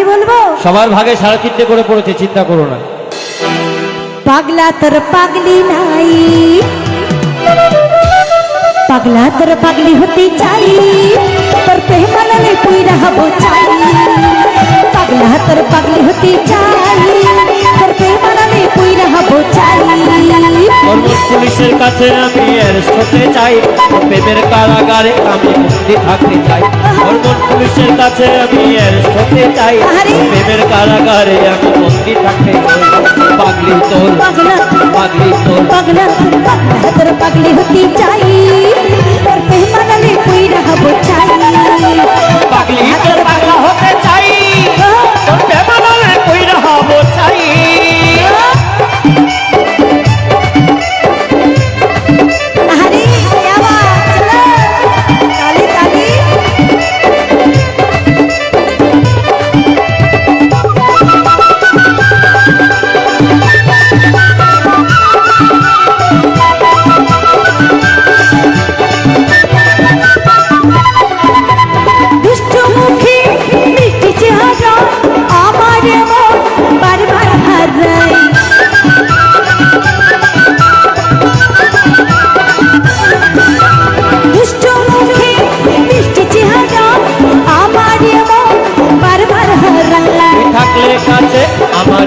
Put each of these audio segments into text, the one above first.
কি বলব? সবার ভাগে সাড়ে তিনটে করে পড়েছে চিন্তা করো না। পাগলা তোর পাগলি নাই। পাগলা তোর পাগলি হতে চাই। তোর প্রেমালে পুইরা রাহাবো চাই। পাগলা তোর পাগলি হতে চাই। পুলিশের কাছে আমি অ্যারেস্ট হতে চাই। প্রেমের কারাগারে আমি মুক্তি থাকতে চাই। হরমোন পুলিশের কাছে আমি অ্যারেস্ট হতে চাই! প্রেমের কারাগারে আমি মুক্তি থাকতে চাই। পাগলি তোর পাগলা পাগলি তোর। পাগলা পাগলা তোর পাগলি হতে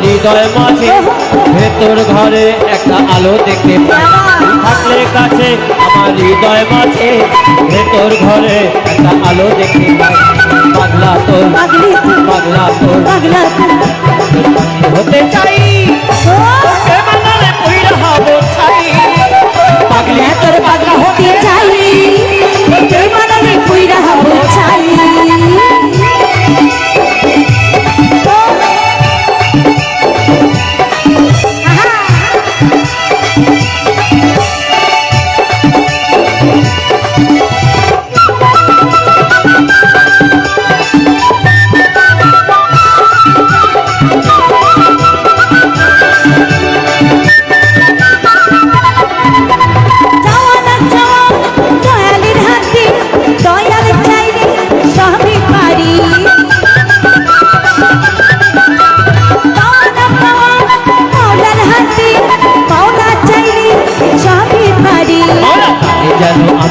হৃদয় মাঝে ভেতর ঘরে একটা আলো দেখতে পাই। থাকলে কাছে আমার হৃদয় মাঝে ভেতর ঘরে একটা আলো দেখতে পাই। পাগলা তোর পাগলি পাগলা তোর। পাগলা হতে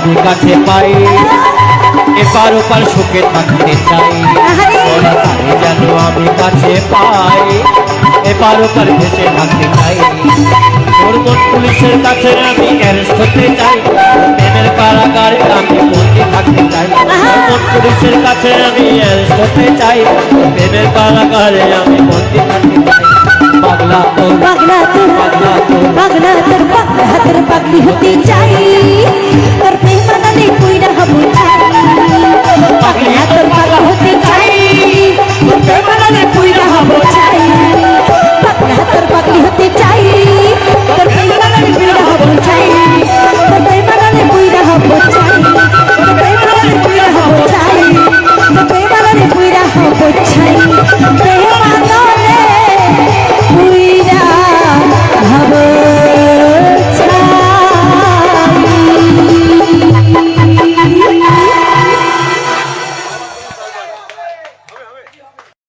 আমি কাছে পাই। এপার ওপার সুখে থাকতে চাই তারে যেন আমি কাছে পাই। এপার ওপার ভেসে থাকতে চাই তোর মন পুলিশের কাছে আমি অ্যারেস্ট হতে চাই। প্রেমের কারাগারে আমি বন্দি থাকতে চাই। মন পুলিশের কাছে আমি অ্যারেস্ট হতে চাই। প্রেমের কারাগারে আমি বন্দি থাকতে চাই। পাগলা তোর পাগলা তোর পাগলা তোর। পাগলা তোর পাগলা তোর পাগলি হতে চাই।